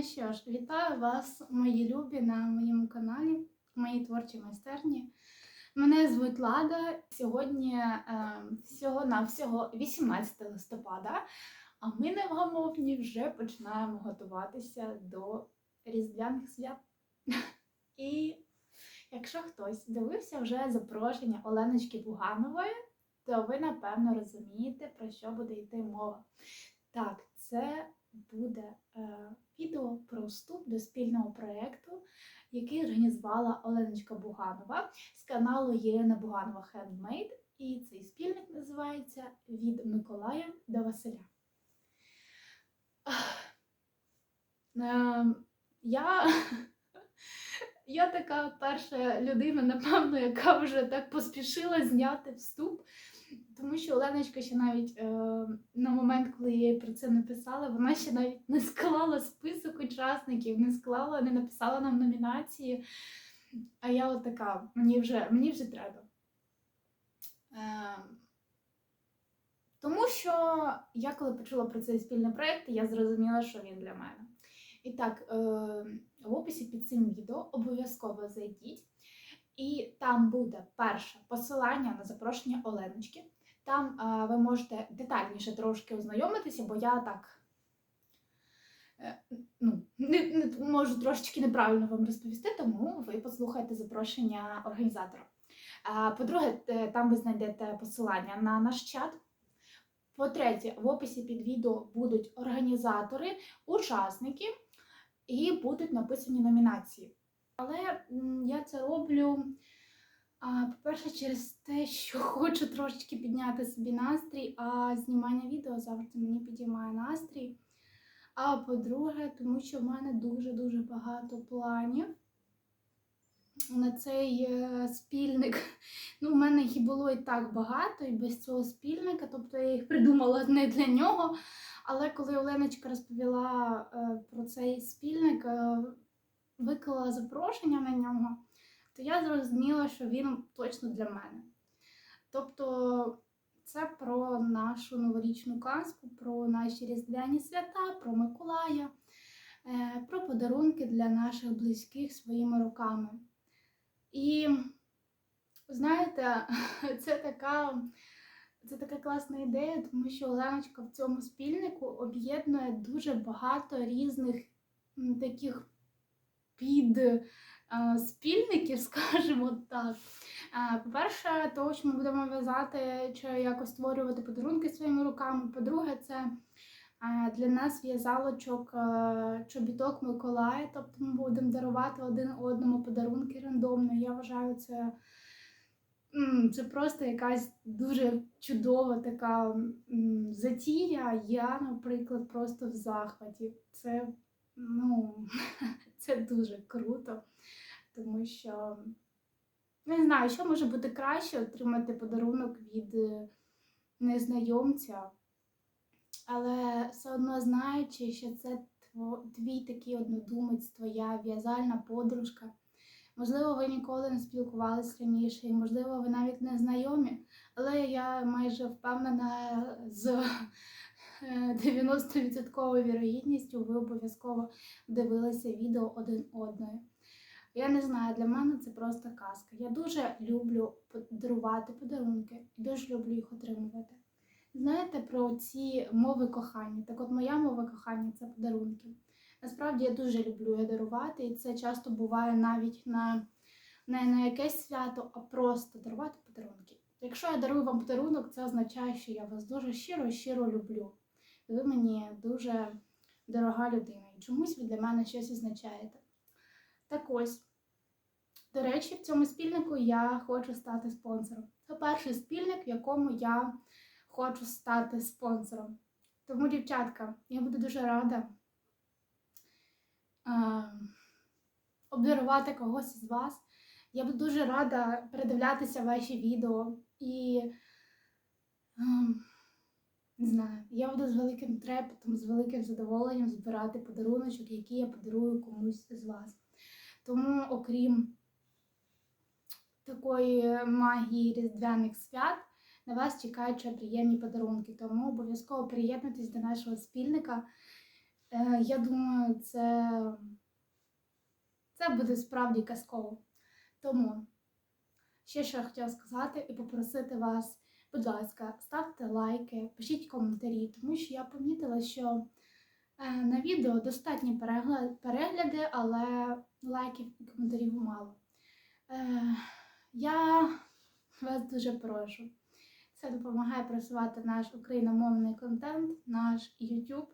Ну що ж, вітаю вас, мої любі, на моєму каналі, моїй творчій майстерні. Мене звуть Лада. Сьогодні е, всього на всього 18 листопада, а ми невгамовні вже починаємо готуватися до Різдвяних свят. І якщо хтось дивився вже запрошення Оленочки Буганової, то ви напевно розумієте, про що буде йти мова. Так, це буде е, відео про вступ до спільного проєкту, який організувала Оленочка Буганова з каналу Єлена Буганова Handmade. І цей спільник називається Від Миколая до Василя. Е, я, я така перша людина, напевно, яка вже так поспішила зняти вступ. Тому що Оленочка ще навіть е, на момент, коли я їй про це написала, вона ще навіть не склала список учасників, не склала, не написала нам номінації. А я от така, мені вже, мені вже треба. Е, тому що я коли почула про цей спільний проєкт, я зрозуміла, що він для мене. І так, е, в описі під цим відео обов'язково зайдіть. І там буде перше посилання на запрошення Оленочки. Там ви можете детальніше трошки ознайомитися, бо я так е, ну, не, не, можу трошечки неправильно вам розповісти, тому ви послухайте запрошення організатора. По-друге, те- там ви знайдете посилання на наш чат. По-третє, в описі під відео будуть організатори, учасники і будуть написані номінації. Але я це роблю, по-перше, через те, що хочу трошечки підняти собі настрій, а знімання відео завжди мені підіймає настрій. А по-друге, тому що в мене дуже-дуже багато планів на цей е, спільник. Ну, в мене їх було і так багато, і без цього спільника, тобто я їх придумала не для нього. Але коли Оленочка розповіла е, про цей спільник, е, виклала запрошення на нього, то я зрозуміла, що він точно для мене. Тобто це про нашу новорічну казку, про наші різдвяні свята, про Миколая, про подарунки для наших близьких своїми руками. І знаєте, це така. Це така класна ідея, тому що Оленочка в цьому спільнику об'єднує дуже багато різних таких під е, спільників, скажімо так. По-перше, того, що ми будемо в'язати чи якось створювати подарунки своїми руками. По-друге, це для нас в'язалочок е, чобіток Миколая, тобто ми будемо дарувати один одному подарунки рандомно. Я вважаю це. Це просто якась дуже чудова така затія. Я, наприклад, просто в захваті. Це, ну, це дуже круто, тому що не знаю, що може бути краще отримати подарунок від е, незнайомця, але все одно знаючи, що це твій такий однодумець, твоя в'язальна подружка. Можливо, ви ніколи не спілкувалися раніше, і можливо, ви навіть не знайомі, але я майже впевнена з е, 90% вірогідністю ви обов'язково дивилися відео один одної. Я не знаю, для мене це просто казка. Я дуже люблю подарувати подарунки і дуже люблю їх отримувати. Знаєте про ці мови кохання? Так от моя мова кохання це подарунки. Насправді я дуже люблю їх дарувати, і це часто буває навіть на, не на якесь свято, а просто дарувати подарунки. Якщо я дарую вам подарунок, це означає, що я вас дуже щиро щиро люблю. Ви мені дуже дорога людина. І чомусь ви для мене щось означаєте. Так ось, до речі, в цьому спільнику я хочу стати спонсором. Це перший спільник, в якому я хочу стати спонсором. Тому, дівчатка, я буду дуже рада е, обдарувати когось із вас. Я буду дуже рада передивлятися ваші відео і ем, не знаю, я буду з великим трепетом, з великим задоволенням збирати подаруночок, який я подарую комусь з вас. Тому, окрім такої магії різдвяних свят, на вас чекають приємні подарунки. Тому обов'язково приєднуйтесь до нашого спільника Е, Я думаю, це, це буде справді казково. Тому ще що я хотіла сказати і попросити вас, будь ласка, ставте лайки, пишіть коментарі, тому що я помітила, що е, на відео достатні перегляди, але лайків і коментарів мало. Е, Я вас дуже прошу. Це допомагає просувати наш україномовний контент, наш YouTube.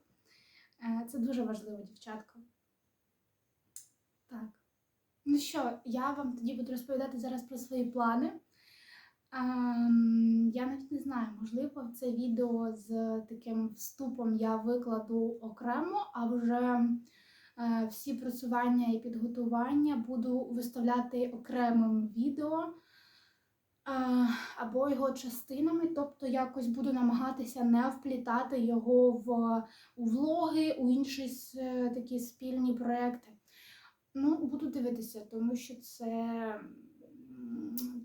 Е, Це дуже важливо, дівчатка. Так. Ну що, я вам тоді буду розповідати зараз про свої плани. Ем, я навіть не знаю, можливо, це відео з таким вступом я викладу окремо, а вже е, всі просування і підготування буду виставляти окремим відео або його частинами, тобто якось буду намагатися не вплітати його в у влоги, у інші е, такі спільні проекти. Ну, буду дивитися, тому що це,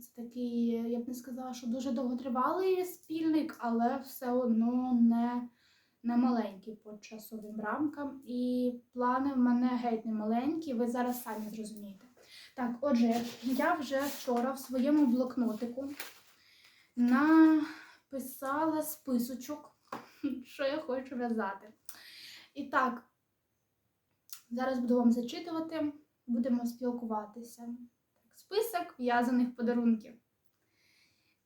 це такий, я б не сказала, що дуже довготривалий спільник, але все одно не, не маленький по часовим рамкам. І плани в мене геть не маленькі, ви зараз самі зрозумієте. Так, отже, я вже вчора в своєму блокнотику написала списочок, що я хочу в'язати. І так, зараз буду вам зачитувати, будемо спілкуватися. Так, список в'язаних подарунків.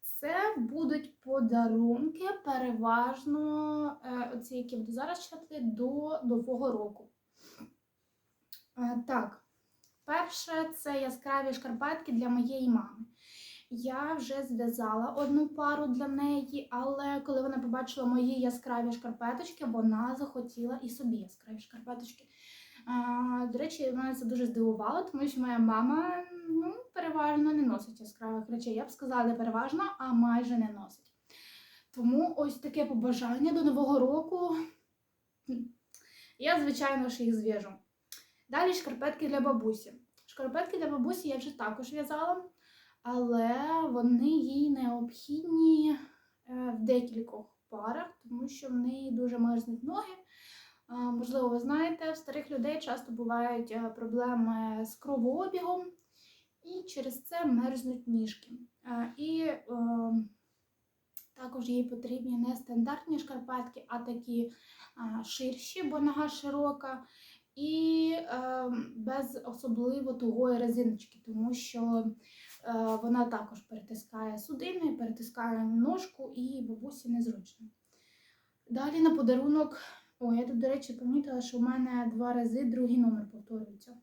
Це будуть подарунки переважно, е, оці, які буду зараз читати, до Нового року. Е, так, перше це яскраві шкарпетки для моєї мами. Я вже зв'язала одну пару для неї, але коли вона побачила мої яскраві шкарпеточки, вона захотіла і собі яскраві шкарпеточки. А, до речі, мене це дуже здивувало, тому що моя мама ну, переважно не носить яскравих речей. Я б сказала, не переважно, а майже не носить. Тому ось таке побажання до Нового року. Я, звичайно ж, їх зв'яжу. Далі шкарпетки для бабусі. Шкарпетки для бабусі я вже також в'язала, але вони їй необхідні е, в декількох парах, тому що в неї дуже мерзнуть ноги. Можливо, ви знаєте, в старих людей часто бувають е, проблеми з кровообігом, і через це мерзнуть ніжки. Е, І також їй потрібні не стандартні шкарпетки, а такі ширші, бо нога широка, і е, без особливо тугої резиночки, тому що е, вона також перетискає судини, перетискає ножку і бабусі незручно. Далі на подарунок. О, я тут, до речі, помітила, що в мене два рази другий номер повторюється.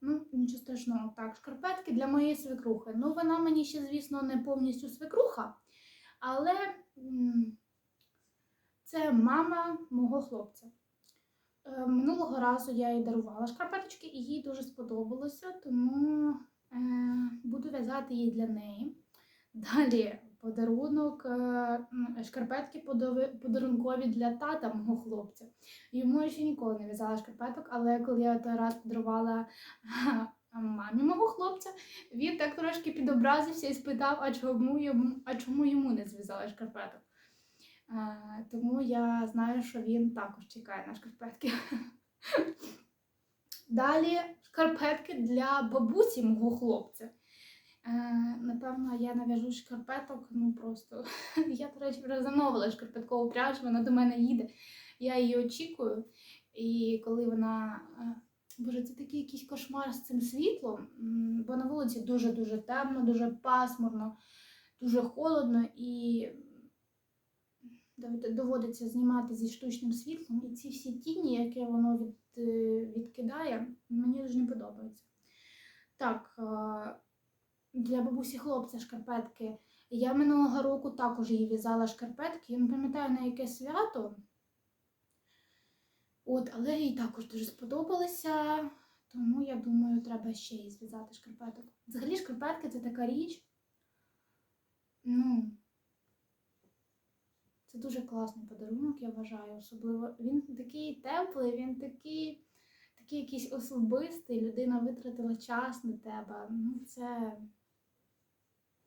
Ну, нічого страшного. Так, шкарпетки для моєї свекрухи. Ну, вона мені ще, звісно, не повністю свекруха, але це мама мого хлопця. Е, Минулого разу я їй дарувала шкарпеточки, і їй дуже сподобалося, тому е, буду в'язати її для неї. Далі подарунок, е, шкарпетки подарункові для тата мого хлопця. Йому я ще ніколи не в'язала шкарпеток, але коли я той раз подарувала мамі мого хлопця, він так трошки підобразився і спитав, а чому йому, а чому йому не зв'язала шкарпеток. Тому я знаю, що він також чекає на шкарпетки. Далі шкарпетки для бабусі мого хлопця. Е, Напевно, я нав'яжу шкарпеток, ну просто. Я, до речі, вже замовила шкарпеткову пряжу, вона до мене їде. Я її очікую. І коли вона. е, Боже, це такий якийсь кошмар з цим світлом, бо на вулиці дуже-дуже темно, дуже пасмурно, дуже холодно і доводиться знімати зі штучним світлом. І ці всі тіні, які воно від, е, відкидає, мені дуже не подобається. Так, е, для бабусі хлопця шкарпетки. Я минулого року також їй в'язала шкарпетки. Я не пам'ятаю на яке свято. От, але їй також дуже сподобалися. Тому я думаю, треба ще їй зв'язати шкарпеток. Взагалі, шкарпетки це така річ. Ну, це дуже класний подарунок, я вважаю. Особливо він такий теплий, він такий, такий якийсь особистий. Людина витратила час на тебе. Ну, це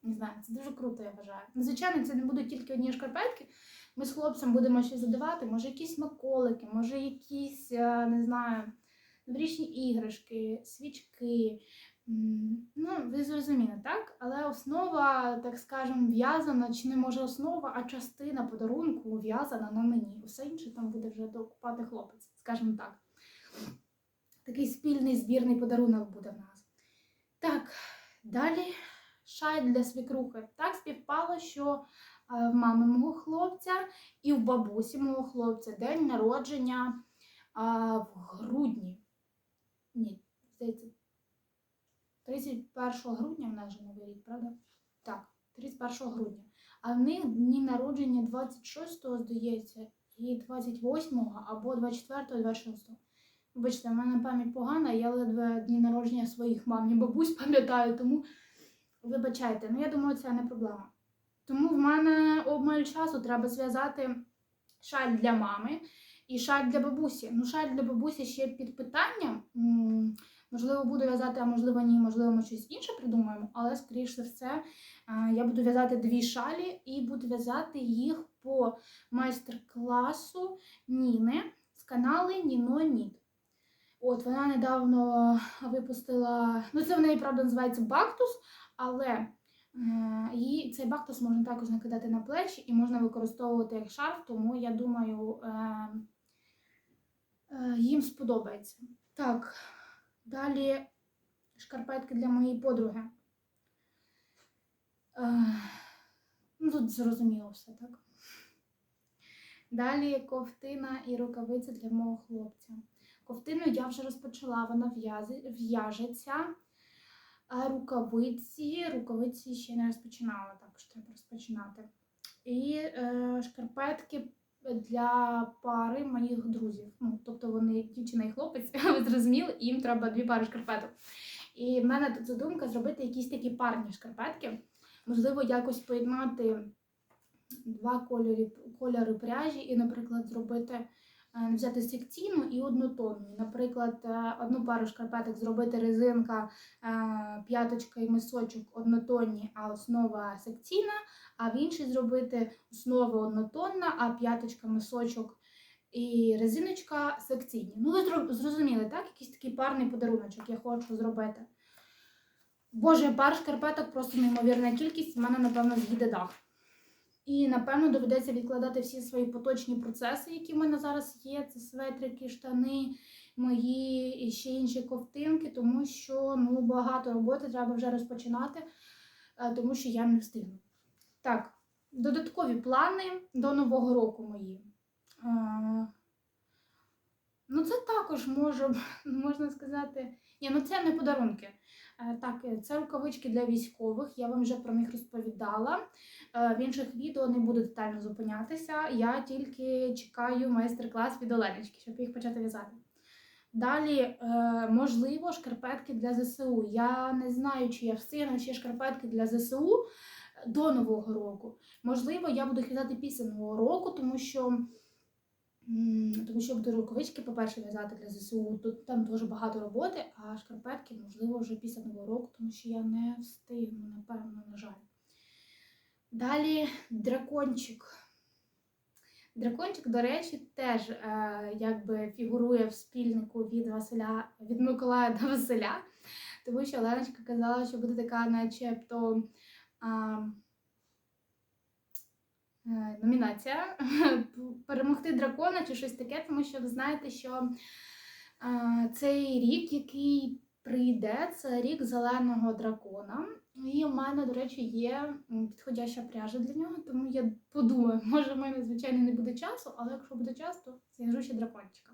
Не знаю, це дуже круто, я вважаю. Ну, звичайно, це не будуть тільки одні шкарпетки. Ми з хлопцем будемо щось задавати, може якісь смаколики, може якісь, е, не знаю, новорічні іграшки, свічки. Ну, ви зрозуміли, так? Але основа, так скажемо, в'язана, чи не може основа, а частина подарунку в'язана на мені. Усе інше там буде вже докупати хлопець, скажімо так. Такий спільний збірний подарунок буде в нас. Так, далі шай для свекрухи. Так співпало, що е, в мами мого хлопця і в бабусі мого хлопця день народження в грудні. Ні, здається, 31 грудня в нас же новий рік, правда? Так, 31 грудня. А в них дні народження 26-го, здається, і 28 або 24, 26. Вибачте, в мене пам'ять погана, я ледве дні народження своїх мам і бабусь пам'ятаю, тому вибачайте, ну я думаю, це не проблема. Тому в мене обмаль часу треба зв'язати шаль для мами і шаль для бабусі. Ну, шаль для бабусі ще під питанням. Можливо, буду в'язати, а можливо, ні, можливо, ми щось інше придумаємо, але, скоріш за все, я буду в'язати дві шалі і буду в'язати їх по майстер-класу Ніни з каналу Ніно Ніт. От вона недавно випустила, ну це в неї правда називається Бактус, але е, її цей бактус можна також накидати на плечі і можна використовувати як шарф, тому я думаю, е, е, їм сподобається. Так, далі шкарпетки для моєї подруги. Е, ну, тут зрозуміло все, так? Далі ковтина і рукавиці для мого хлопця. Ковтину я вже розпочала, вона в'яжеться. А рукавиці, рукавиці ще не розпочинала, також треба розпочинати. І е, шкарпетки для пари моїх друзів. Ну, тобто вони дівчина і хлопець, ви зрозуміли, їм треба дві пари шкарпеток. І в мене тут задумка зробити якісь такі парні шкарпетки. Можливо, якось поєднати два кольори, кольори пряжі і, наприклад, зробити взяти секційну і однотонну. Наприклад, е, одну пару шкарпеток зробити резинка, е, п'яточка і мисочок однотонні, а основа секційна, а в іншій зробити основа однотонна, а п'яточка, мисочок і резиночка секційні. Ну, ви зрозуміли, так? Якийсь такий парний подаруночок я хочу зробити. Боже, пар шкарпеток просто неймовірна кількість, в мене, напевно, з'їде дах. І напевно доведеться відкладати всі свої поточні процеси, які в мене зараз є. Це светрики, штани, мої і ще інші ковтинки, тому що ну, багато роботи треба вже розпочинати, е, тому що я не встигну. Так, додаткові плани до Нового року мої. Ну, це також може, можна сказати. Ні, ну це не подарунки. Е, Так, е, це рукавички для військових. Я вам вже про них розповідала. Е, В інших відео не буду детально зупинятися. Я тільки чекаю майстер-клас від Оленочки, щоб їх почати в'язати. Далі, можливо, шкарпетки для ЗСУ. Я не знаю, чи я встигну ще шкарпетки для ЗСУ до Нового року. Можливо, я буду їх після Нового року, тому що, тому що буду рукавички, по-перше, в'язати для ЗСУ. Тут там дуже багато роботи, а шкарпетки, можливо, вже після Нового року, тому що я не встигну, напевно, на жаль. Далі дракончик. Дракончик, до речі, теж е, якби фігурує в спільнику від Василя, від Миколая до Василя, тому що Оленочка казала, що буде така, начебто, е, номінація перемогти дракона чи щось таке, тому що ви знаєте, що е, цей рік, який прийде, це рік зеленого дракона. І в мене, до речі, є підходяща пряжа для нього, тому я подумаю, може, в мене, звичайно, не буде часу, але якщо буде час, то зв'яжу ще дракончика.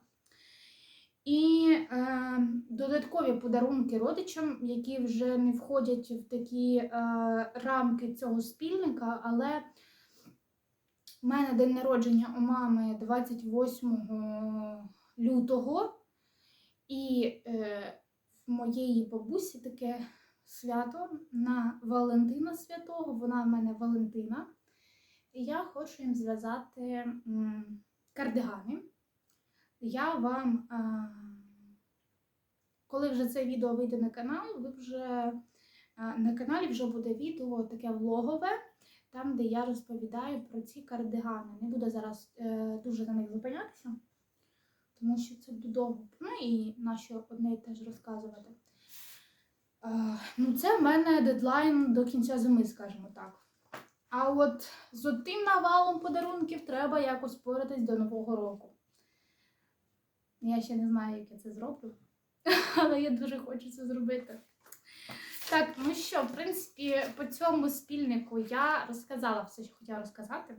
І е, додаткові подарунки родичам, які вже не входять в такі е, рамки цього спільника, але в мене день народження у мами 28 лютого, і е, в моєї бабусі таке свято на Валентина Святого. Вона в мене Валентина. І я хочу їм зв'язати кардигани. Я вам, а, коли вже це відео вийде на канал, ви вже Е, На каналі вже буде відео таке влогове, там, де я розповідаю про ці кардигани. Не буду зараз е, дуже на них зупинятися, тому що це довго. Ну і на що одне і те ж розказувати. Е, ну, це в мене дедлайн до кінця зими, скажімо так. А от з тим навалом подарунків треба якось впоратись до Нового року. Я ще не знаю, як я це зроблю, але я дуже хочу це зробити. Так, ну що, в принципі, по цьому спільнику я розказала все, що хотіла розказати.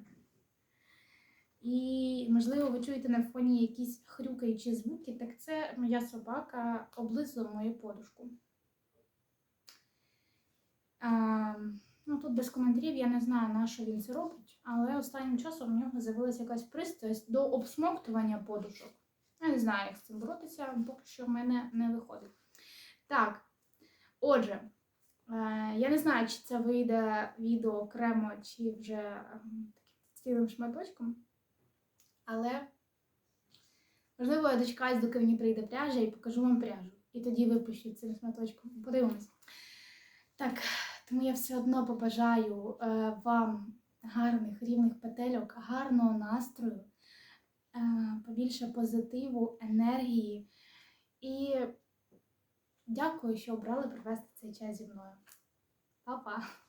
І, можливо, ви чуєте на фоні якісь хрюкаючі звуки, так це моя собака облизує мою подушку. А, ну, тут без коментарів я не знаю, на що він це робить, але останнім часом в нього з'явилася якась пристрасть до обсмоктування подушок. Я не знаю, як з цим боротися, поки що в мене не виходить. Так, отже, я не знаю, чи це вийде відео окремо, чи вже ем, таким цілим шматочком. Але, можливо, я дочекаюсь, доки мені прийде пряжа і покажу вам пряжу. І тоді випущу цим шматочком. Подивимось. Так, тому я все одно побажаю е, вам гарних рівних петельок, гарного настрою, е, побільше позитиву, енергії. І дякую, що обрали провести цей час зі мною. Па-па!